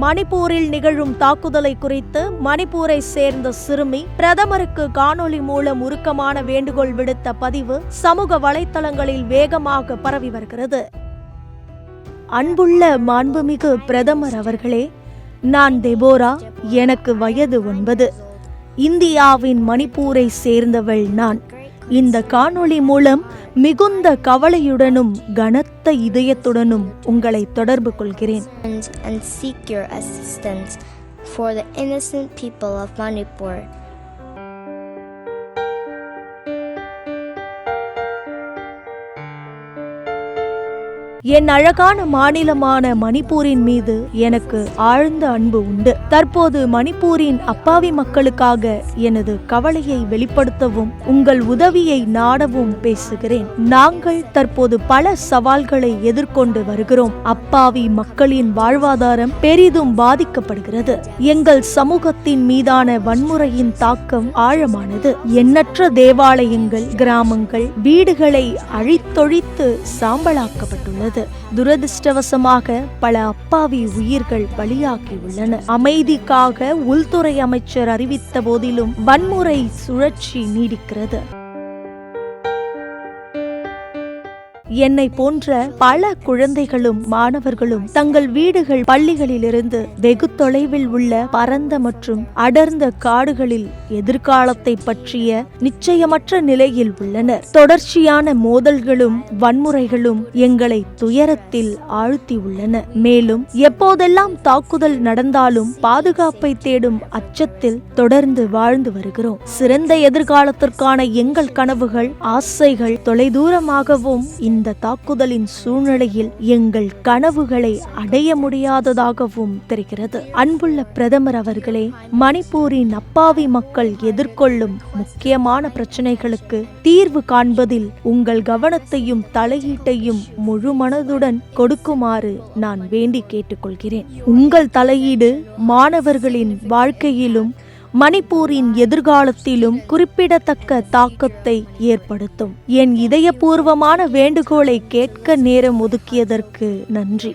மணிப்பூரில் நிகழும் தாக்குதலை குறித்து மணிப்பூரை சேர்ந்த சிறுமி பிரதமருக்கு காணொளி மூலம் உருக்கமான வேண்டுகோள் விடுத்த பதிவு சமூக வலைத்தளங்களில் வேகமாக பரவி வருகிறது. அன்புள்ள மாண்புமிகு பிரதமர் அவர்களே நான் தெபோரா எனக்கு வயது ஒன்பது. இந்தியாவின் மணிப்பூரை சேர்ந்தவள் நான். இந்த காணொளி மூலம் மிகுந்த கவலையுடனும் கனத்த இதயத்துடனும் உங்களை தொடர்பு கொள்கிறேன் and, and seek your assistance for the innocent people of Manipur. என் அழகான மாநிலமான மணிப்பூரின் மீது எனக்கு ஆழ்ந்த அன்பு உண்டு. தற்போது மணிப்பூரின் அப்பாவி மக்களுக்காக எனது கவலையை வெளிப்படுத்தவும் உங்கள் உதவியை நாடவும் பேசுகிறேன். நாங்கள் தற்போது பல சவால்களை எதிர்கொண்டு வருகிறோம். அப்பாவி மக்களின் வாழ்வாதாரம் பெரிதும் பாதிக்கப்படுகிறது. எங்கள் சமூகத்தின் மீதான வன்முறையின் தாக்கம் ஆழமானது. எண்ணற்ற தேவாலயங்கள் கிராமங்கள் வீடுகளை அழித்தொழித்து சாம்பலாக்கப்பட்டுள்ளது. துரதிர்ஷ்டவசமாக பல அப்பாவி உயிர்கள் பலியாகி உள்ளன அமைதிக்காக உள்துறை அமைச்சர் அறிவித்த போதிலும் வன்முறை சுழற்சி நீடிக்கிறது. என்னை போன்ற பல குழந்தைகளும் மாணவர்களும் தங்கள் வீடுகள் பள்ளிகளிலிருந்து வெகு தொலைவில் உள்ள பரந்த மற்றும் அடர்ந்த காடுகளில் எதிர்காலத்தை பற்றிய நிச்சயமற்ற நிலையில் உள்ளனர். தொடர்ச்சியான மோதல்களும் வன்முறைகளும் எங்களை துயரத்தில் ஆழ்த்தி உள்ளன. மேலும் எப்போதெல்லாம் தாக்குதல் நடந்தாலும் பாதுகாப்பை தேடும் அச்சத்தில் தொடர்ந்து வாழ்ந்து வருகிறோம். சிறந்த எதிர்காலத்திற்கான எங்கள் கனவுகள் ஆசைகள் தொலைதூரமாகவும் இந்த தாக்குதலின் சூழ்நிலையில் எங்கள் கனவுகளை அடைய முடியாததாகவும் தெரிகிறது. அன்புள்ள பிரதமர் அவர்களே மணிப்பூரின் அப்பாவி மக்கள் எதிர்கொள்ளும் முக்கியமான பிரச்சனைகளுக்கு தீர்வு காண்பதில் உங்கள் கவனத்தையும் தலையீட்டையும் முழு மனதுடன் கொடுக்குமாறு நான் வேண்டி கேட்டுக்கொள்கிறேன். உங்கள் தலையீடு மாணவர்களின் வாழ்க்கையிலும் மணிப்பூரின் எதிர்காலத்திலும் குறிப்பிடத்தக்க தாக்கத்தை ஏற்படுத்தும். என் இதயபூர்வமான வேண்டுகோளை கேட்க நேரம் ஒதுக்கியதற்கு நன்றி.